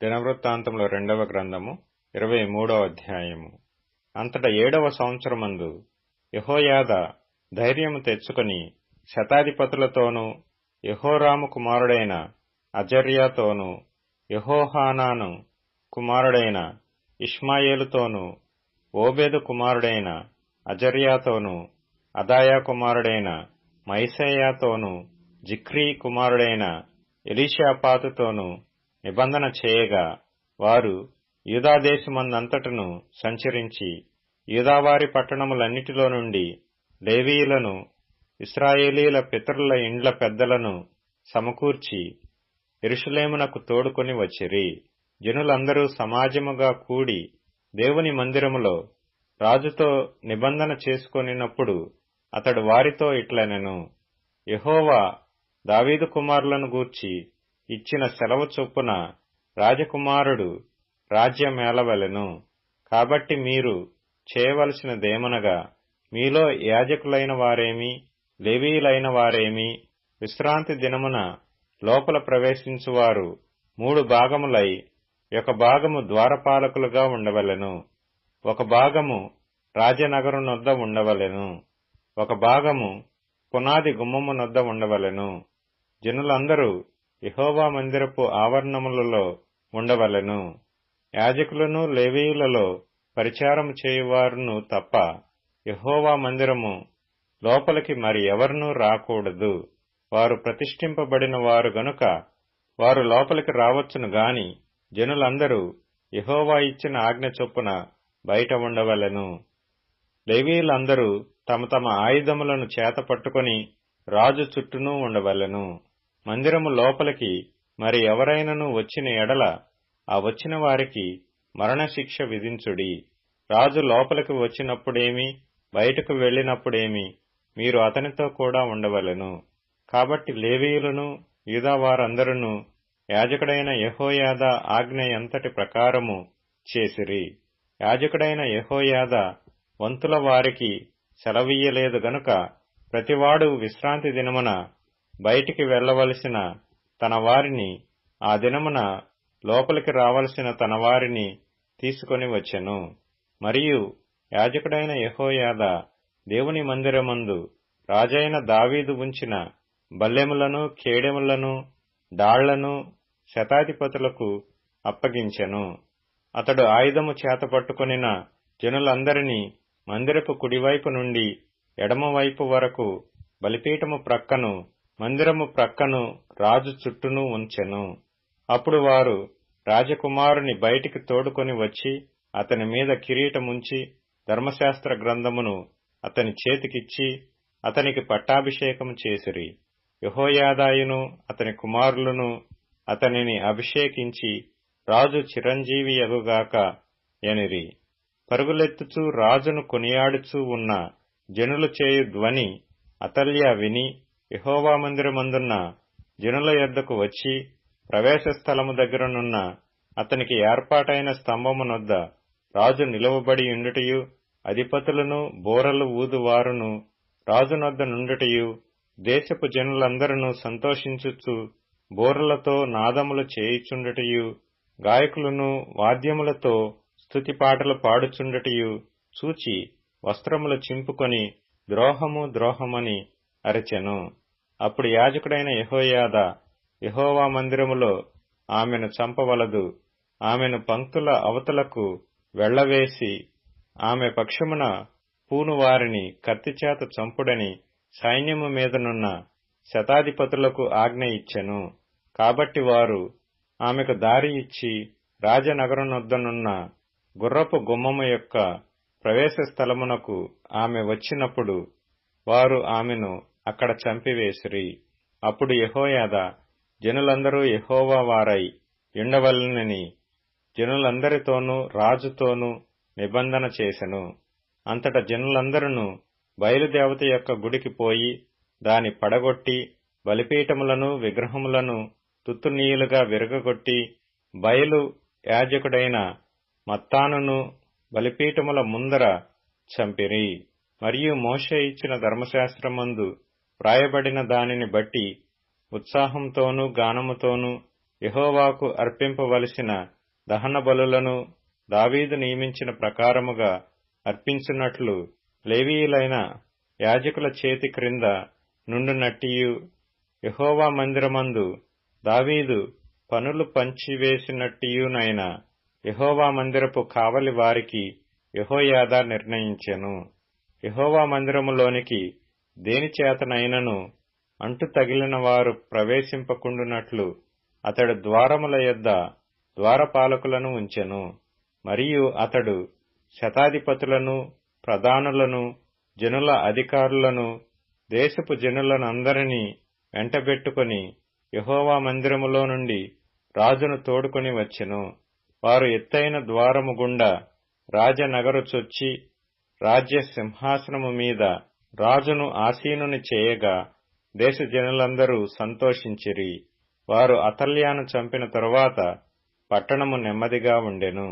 దినవృత్తాంతముల రెండవ గ్రంథము ఇరవై మూడవ అధ్యాయము. అంతట ఏడవ సంవత్సరమందు యహోయాద ధైర్యము తెచ్చుకొని శతాధిపతులతోనూ యహోరాము కుమారుడైన అజర్యాతోనూ యహోహానాను కుమారుడైన ఇష్మాయేలుతోనూ ఓబేదు కుమారుడైన అజర్యాతోనూ అదాయా కుమారుడైన మైసేయాతోనూ జిక్రీ కుమారుడైన ఎలీషాపాతుతోనూ నిబంధన చేయగా వారు యూదాదేశమందంతటను సంచరించి యూదావారి పట్టణములన్నిటిలో నుండి లేవీయులను ఇస్రాయేలీల పితరుల ఇండ్ల పెద్దలను సమకూర్చి ఎరుషులేమునకు తోడుకొని వచ్చిరి. జనులందరూ సమాజముగా కూడి దేవుని మందిరములో రాజుతో నిబంధన చేసుకొనినప్పుడు అతడు వారితో ఇట్లనెను యహోవా దావీదు కుమారులను గూర్చి ఇచ్చిన సెలవు చొప్పున రాజకుమారుడు రాజ్యమేళవలెను కాబట్టి మీరు చేయవలసినదేమనగా మీలో యాజకులైన వారేమి లేవీయులైన వారేమి విశ్రాంతి దినమున లోపల ప్రవేశించువారు మూడు భాగములై ఒక భాగము ద్వారపాలకులుగా ఉండవలెను ఒక భాగము రాజనగరునొద్ద ఉండవలెను ఒక భాగము పునాది గుమ్మమునొద్ద ఉండవలెను. జనులందరూ యహోవా మందిరపు ఆవరణములలో ఉండవలెను. యాజకులను లేవీయులలో పరిచారము చేయువారును తప్ప యహోవా మందిరము లోపలికి మరి ఎవరినూ రాకూడదు. వారు ప్రతిష్ఠింపబడిన వారు గనుక వారు లోపలికి రావచ్చును గాని జనులందరూ యహోవా ఇచ్చిన ఆజ్ఞ చొప్పున బయట ఉండవలెను. లేవీయులందరూ తమ తమ ఆయుధములను చేత పట్టుకుని రాజు చుట్టూనూ ఉండవలెను. మందిరము లోపలికి మరి ఎవరైనను వచ్చిన ఎడల ఆ వచ్చిన వారికి మరణశిక్ష విధించుడి. రాజు లోపలికి వచ్చినప్పుడేమి? బయటకు వెళ్ళినప్పుడేమి మీరు అతనితో కూడా ఉండవలెను. కాబట్టి లేవీయులను యూదావారందరూ యాజకుడైన యహోయాద ఆజ్ఞ ఎంతటి ప్రకారము చేసిరి. యాజకుడైన యహోయాద వంతుల వారికి సెలవీయలేదు గనుక ప్రతివాడు విశ్రాంతి దినమున బయటికి వెళ్ళవలసిన తన వారిని ఆ దినమున లోపలికి రావలసిన తన వారిని తీసుకొని వచ్చెను. మరియు యాజకుడైన యహోయాద దేవుని మందిరమందు రాజైన దావీదు ఉంచిన బల్లెములను కేడెములను డాళ్ళను శతాధిపతులకు అప్పగించెను. అతడు ఆయుధము చేత పట్టుకొనిన జనులందరినీ మందిరపు కుడివైపు నుండి ఎడమవైపు వరకు బలిపీఠము ప్రక్కను మందిరము ప్రక్కను రాజు చుట్టూను ఉంచెను. అప్పుడు వారు రాజకుమారుని బయటికి తోడుకొని వచ్చి అతని మీద కిరీటముంచి ధర్మశాస్త్ర గ్రంథమును అతని చేతికిచ్చి అతనికి పట్టాభిషేకము చేసిరి. యహోయాదాయును అతని కుమారులను అతనిని అభిషేకించి రాజు చిరంజీవి ఎగుగాక ఎనిరి. పరుగులెత్తుచూ రాజును కొనియాడుచూ ఉన్న జనులు చేయు ధ్వని అతల్య విని యహోవా మందిరమందున్న జనుల యొద్దకు వచ్చి ప్రవేశ స్థలము దగ్గరనున్న అతనికి ఏర్పాటైన స్తంభమునొద్ద రాజు నిలవబడి ఉండుటయు అధిపతులను బోరలు ఊదువారును రాజునొద్ద నుండుటయు దేశపు జనులందరూ సంతోషించుచు బోరలతో నాదములు చేయుచుండుటయు గాయకులను వాద్యములతో స్థుతిపాటలు పాడుచుండుటయు చూచి వస్త్రములు చింపుకొని ద్రోహము ద్రోహమని అరచెను. అప్పుడు యాజకుడైన యహోయాద యహోవా మందిరములో ఆమెను చంపవలదు. ఆమెను పంక్తుల అవతలకు వెళ్ళవేసి ఆమె పక్షమున పూను వారిని కత్తిచేత చంపుడని సైన్యము మీదనున్న శతాధిపతులకు ఆజ్ఞ ఇచ్చెను. కాబట్టి వారు ఆమెకు దారి ఇచ్చి రాజనగరనొద్దనున్న గుర్రపు గుమ్మము యొక్క ప్రవేశ స్థలమునకు ఆమె వచ్చినప్పుడు వారు ఆమెను అక్కడ చంపివేసిరి. అప్పుడు యహోయాద జనులందరూ యహోవా వారై ఉండవలనని జనులందరితోనూ రాజుతోనూ నిబంధన చేసెను. అంతట జనులందరూ బయలుదేవత యొక్క గుడికి పోయి దాని పడగొట్టి బలిపీఠములను విగ్రహములను తుత్తునీయులుగా విరగగొట్టి బయలు యాజకుడైన మత్తానును బలిపీఠముల ముందర చంపిరి. మరియు మోషే ఇచ్చిన ధర్మశాస్త్రమందు వ్రాయబడిన దానిని బట్టి ఉత్సాహంతోనూ గానముతోనూ యహోవాకు అర్పింపవలసిన దహన బలులను దావీదు నియమించిన ప్రకారముగా అర్పించినట్లు లేవీయులైన యాజకుల చేతి క్రింద నుండునట్టియు యహోవా మందిరమందు దావీదు పనులు పంచివేసినట్టియునైన యహోవా మందిరపు కావలి వారికి యహోయాద నిర్ణయించెను. యహోవా మందిరములోనికి దేనిచేతనైనను అంటు తగిలిన వారు ప్రవేశింపకుండునట్లు అతడు ద్వారముల యొద్ద ద్వారపాలకులను ఉంచెను. మరియు అతడు శతాధిపతులను ప్రధానులను జనుల అధికారులను దేశపు జనులనందరినీ వెంటబెట్టుకుని యహోవా మందిరములో నుండి రాజును తోడుకొని వచ్చెను. వారు ఎత్తైన ద్వారము గుండా రాజనగరు చొచ్చి రాజ్య సింహాసనము మీద రాజును ఆసీనుని చేయగా దేశ జనులందరూ సంతోషించిరి. వారు అతల్యాను చంపిన తరువాత పట్టణము నెమ్మదిగా ఉండెను.